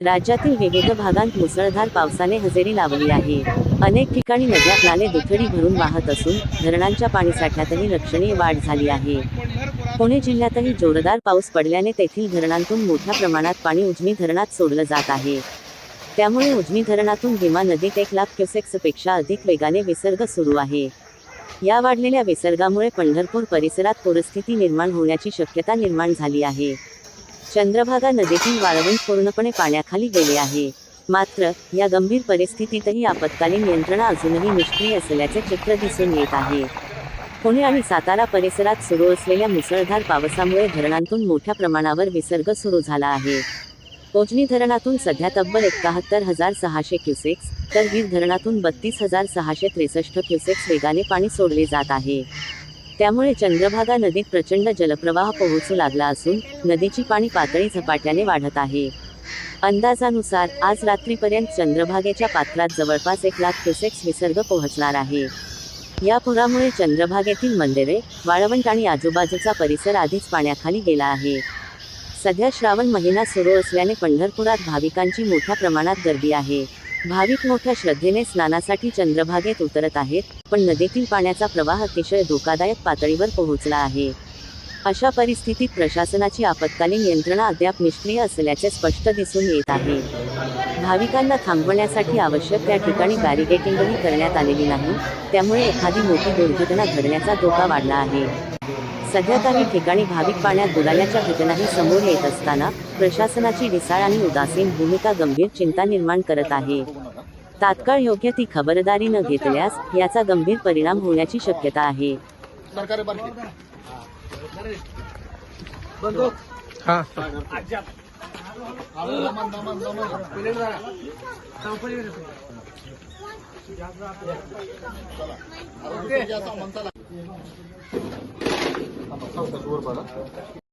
राज्यातील विविध भागांत मुसळधार पावसाने हजेरी लावली आहे. अनेक ठिकाणी नद्या नाले दुथडी भरून वाहत असून धरणांच्या पाणीसाठ्यातही लक्षणीय वाढ झाली आहे. पुणे जिल्ह्यातही जोरदार पाऊस पडल्याने तेथील धरणांतून मोठ्या प्रमाणात पाणी उजनी धरणात सोडलं जात आहे. त्यामुळे उजनी धरणातून भीमा नदीत एक लाख क्युसेक्सपेक्षा अधिक वेगाने विसर्ग सुरू आहे. या वाढलेल्या विसर्गामुळे पंढरपूर परिसरात पूरस्थिती निर्माण होण्याची शक्यता निर्माण झाली आहे. चंद्रभागा नदीतील वाळवंट पूर्णपणे पाण्याखाली गेले आहे. मात्र या गंभीर परिस्थितीतही आपत्कालीन यंत्रणा अजूनही निष्क्रिय असल्याचे चित्र दिसून येत आहे. पुणे आणि सातारा परिसरात सुरू असलेल्या मुसळधार पावसामुळे धरणांतून मोठ्या प्रमाणावर विसर्ग सुरू झाला आहे. पोजनी धरणातून सध्या तब्बल एकाहत्तर हजार सहाशे क्युसेक्स तर वीर धरणातून बत्तीस हजार सहाशे त्रेसष्ट क्युसेक्स वेगाने पाणी सोडले जात आहे. त्यामुळे चंद्रभागा नदीत प्रचंड जलप्रवाह पोहोचू लागला असून नदीची पाणी पातळी झपाट्याने वाढत आहे. अंदाजानुसार आज रात्रीपर्यंत चंद्रभागेच्या पात्रात जवळपास एक लाख क्युसेक्स विसर्ग पोहोचणार आहे. या पुरामुळे चंद्रभागेतील मंदिरे वाळवंट आणि आजूबाजूचा परिसर आधीच पाण्याखाली गेला आहे. सध्या श्रावण महिना सुरू असल्याने पंढरपुरात भाविकांची मोठ्या प्रमाणात गर्दी आहे. भाविक मोठ्या श्रद्धेने स्नानासाठी चंद्रभागेत उतरत आहेत पण नदीतील पाण्याचा प्रवाह अतिशय धोकादायक पातळीवर पोहोचला आहे. अशा परिस्थितीत प्रशासनाची आपत्कालीन यंत्रणा अद्याप निष्क्रिय असल्याचे स्पष्ट दिसून येत आहे. भाविकांना थांबवण्यासाठी आवश्यक त्या ठिकाणी बॅरिगेटिंगही करण्यात आलेली नाही त्यामुळे एखादी मोठी दुर्घटना घडण्याचा धोका वाढला आहे. सध्या काही ठिकाणी भाविक पाण्यात बुडाल्याच्या घटनाही समोर येत असताना प्रशासनाची ढिसाळ आणि उदासीन भूमिका गंभीर चिंता निर्माण करत आहे. तात्काळ योग्य ती खबरदारी न घेतल्यास याचा गंभीर परिणाम होण्याची शक्यता आहे. सरकारी बारकी बघा.